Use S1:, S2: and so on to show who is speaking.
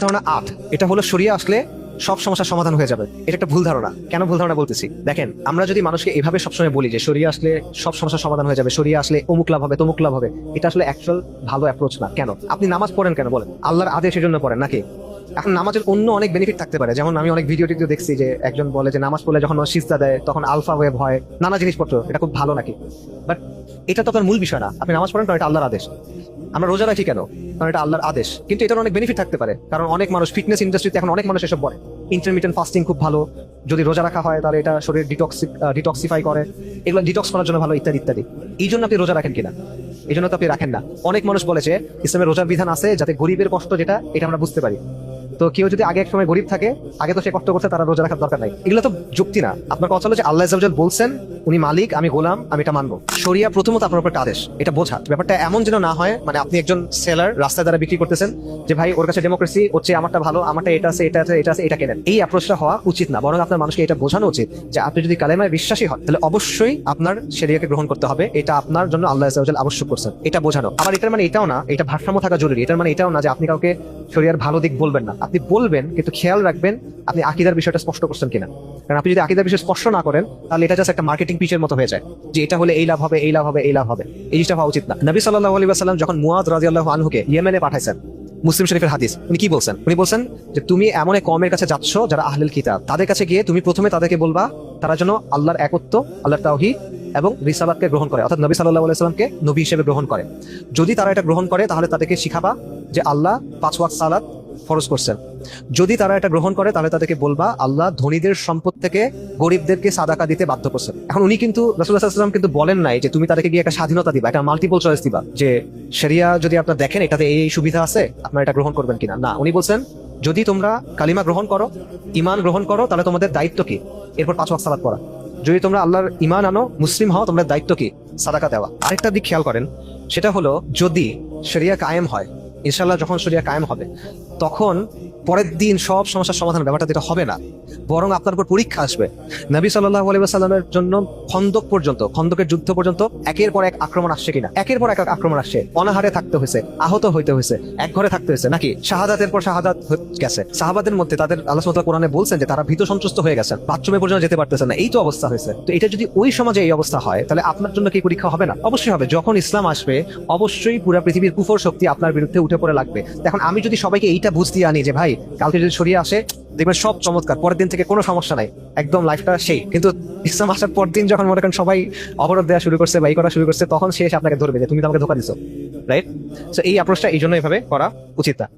S1: ধারণা আট। এটা হলো সরিয়ে আসলে সব সমস্যার সমাধান হয়ে যাবে। এটা একটা ভুল ধারণা। কেন ভুল ধারণা বলতেছি? দেখেন, আমরা যদি মানুষকে এভাবে সবসময় বলি যে সরিয়ে আসলে সব সমস্যার সমাধান হয়ে যাবে, সরিয়ে আসলে অমুক লাভ হবে, তমুক লাভ হবে, এটা আসলে অ্যাকচুয়াল ভালো অ্যাপ্রোচ না। কেন? আপনি নামাজ পড়েন কেন? বলেন, আল্লাহর আদেশের জন্য পড়েন নাকি? এখন নামাজের অন্য অনেক বেনিফিট থাকতে পারে। যেমন আমি অনেক ভিডিও টিডিও দেখছি যে একজন বলে যে নামাজ পড়লে যখন সিজদা দেয়, তখন আলফা ওয়েভ হয়, নানা জিনিসপত্র। এটা খুব ভালো নাকি? বাট এটা তো মূল বিষয় না। আপনি নামাজ পড়েন কারণ এটা আল্লাহর আদেশ। আমরা রোজা রাখি কেন? কারণ এটা আল্লাহর আদেশ। কিন্তু এটার অনেক বেনিফিট থাকতে পারে। কারণ অনেক মানুষ ফিটনেস ইন্ডাস্ট্রিতে এখন অনেক মানুষ এসব বলে। ইন্টারমিডিয়েন্ট ফাস্টিং খুব ভালো। যদি রোজা রাখা হয়, তাহলে এটা শরীর ডিটক্সি ডিটক্সিফাই করে। এগুলো ডিটক্স করার জন্য ভালো, ইত্যাদি ইত্যাদি। এই জন্য আপনি রোজা রাখেন কিনা? এই জন্য তো আপনি রাখেন না। অনেক মানুষ বলেছে ইসলামের রোজার বিধান আছে যাতে গরিবের কষ্ট যেটা, এটা আমরা বুঝতে পারি। তো কেউ যদি আগে এক সময় গরিব থাকে, আগে তো সে কষ্ট করছে, তারা রোজা রাখার দরকার নাই। এগুলো তো যুক্তি না। আপনার কথা হলো যে আল্লাহ ইসলাম বলছেন, উনি মালিক, আমি গোলাম, আমি এটা মানবো। শরিয়া প্রথমত আপনার উপর আদেশ, এটা বোঝা। ব্যাপারটা এমন যেন না হয় মানে আপনি একজন সেলার রাস্তায় দ্বারা বিক্রি করতেছেন, যে ভাই, ওর কাছে ডেমোক্রেসি হচ্ছে আমারটা ভালো, আমারটা এটা আছে এটা আছে এটা আছে, এটা কেনেন? এই অ্যাপ্রোচটা হওয়া উচিত না, বরং আপনার মানুষকে এটা বোঝানো উচিত যে আপনি যদি কালেমায় বিশ্বাসী হন, তাহলে অবশ্যই আপনার শরিয়াকে গ্রহণ করতে হবে, এটা আপনার জন্য আল্লাহ ইসলাম আবশ্যক করছেন, এটা বোঝানো। আবার এটার মানে এটাও না, এটা ভারসাম্য থাকা জরুরি, এটার মানে এটাও না যে আপনি কাউকে শরিয়ার ভালো দিক বলবেন না। আপনি বলবেন, কিন্তু খেয়াল রাখবেন আপনি আকিদার বিষয়টা স্পষ্ট করছেন কিনা। কারণ আপনি যদি আকিদার বিষয় স্পষ্ট না করেন, তাহলে এটা জাস্ট একটা মার্কেটিং পিচের মতো হয়ে যায়, যে এটা হলে এই লাভ হবে, এই লাভ হবে, এই লাভ হবে। এই জিনিসটা হওয়া উচিত না। নবী সাল্লাহ আলী সাল্লাম যখন মুয়াদ রাজি আল্লাহ আনহুকে ইয়েমেনে পাঠাইছেন, মুসলিম শরীফের হাদিস, উনি কি বলছেন? উনি বলছেন যে, তুমি এমন এক কমের কাছে যাচ্ছ যারা আহলুল কিতাব। তাদের কাছে গিয়ে তুমি প্রথমে তাদেরকে বলবা, তারা যেন আল্লাহর একত্ব, আল্লাহর তাওহীদ এবং রিসালাতকে গ্রহণ করে। অর্থাৎ নবী সাল্লাহ আলাইসাল্লামকে নবী হিসেবে গ্রহণ করে। যদি তারা এটা গ্রহণ করে, তাহলে তাদেরকে শিখাবা যে আল্লাহ পাঁচ ওয়াক্ত সালাত ফরজ করছেন। যদি তারা এটা গ্রহণ করে, তাহলে তাদেরকে বলবা, আল্লাহ ধনীদের সম্পদ থেকে গরিবদেরকে সাদাকা দিতে বাধ্য করছেন। এখন উনি কিন্তু রসুল্লাহাম কিন্তু বলেন নাই যে তুমি তাদেরকে গিয়ে একটা স্বাধীনতা দিবা, একটা মাল্টিপল চয়েস দিবা, যে সেরিয়া যদি আপনার দেখেন এটাতে এই সুবিধা আছে, আপনারা এটা গ্রহণ করবেন কিনা? না, উনি বলছেন, যদি তোমরা কালিমা গ্রহণ করো ইমান গ্রহণ করো, তাহলে তোমাদের দায়িত্ব কি? এরপর পাঁচ ওয়াক্ত সালাত পড়া। যদি তোমরা আল্লাহর ইমান আনো, মুসলিম হও, তোমাদের দায়িত্ব কি? সাদাকা দেওয়া। আরেকটা দিক খেয়াল করেন, সেটা হলো যদি শরিয়া কায়েম হয় ইনশাল্লাহ যখন শরিয়া কায়েম হবে, তখন পরের দিন সব সমস্যার সমাধান ব্যাপারটা যেটা হবে না বরং আপনার উপর পরীক্ষা আসবে। নবী সাল্লাহ আলাইসাল্লামের জন্য খন্দক পর্যন্ত, খন্দকের যুদ্ধ পর্যন্ত একের পর এক আক্রমণ আসছে কিনা? একের পর এক আক্রমণ আসছে। অনাহারে থাকতে হয়েছে, আহত হইতে হয়েছে, এক ঘরে থাকতে হয়েছে। নাকি শাহাদাতের পর শাহাদাত গেছে? সাহাবাদের মধ্যে তাদের তাআলা কোরআনে বলছেন যে তারা ভীত সন্ত্রস্ত হয়ে গেছেন বাথরুমে পর্যন্ত যেতে পারতেছে না। এই তো অবস্থা হয়েছে। তো এটা যদি ওই সমাজে এই অবস্থা হয়, তাহলে আপনার জন্য কি পরীক্ষা হবে না? অবশ্যই হবে। যখন ইসলাম আসবে, অবশ্যই পুরা পৃথিবীর কুফর শক্তি আপনার বিরুদ্ধে উঠে পড়ে লাগবে। এখন আমি যদি সবাইকে এইটা বুঝ দিয়ে আনি যে, ভাই, কালকে যদি সরিয়ে আসে দেখবেন সব চমৎকার, পরের দিন থেকে কোনো সমস্যা নাই, একদম লাইফটা সেই। কিন্তু ইসলাম আসার পর দিন যখন মনে করেন সবাই অবরোধ দেওয়া শুরু করছে বা করা শুরু করছে, তখন সে এসে আপনাকে ধরবে যে, তুমি তো আমাকে ধোকা দিছো রাইট তো এই অ্যাপ্রোচটা এই জন্য এভাবে করা উচিত না।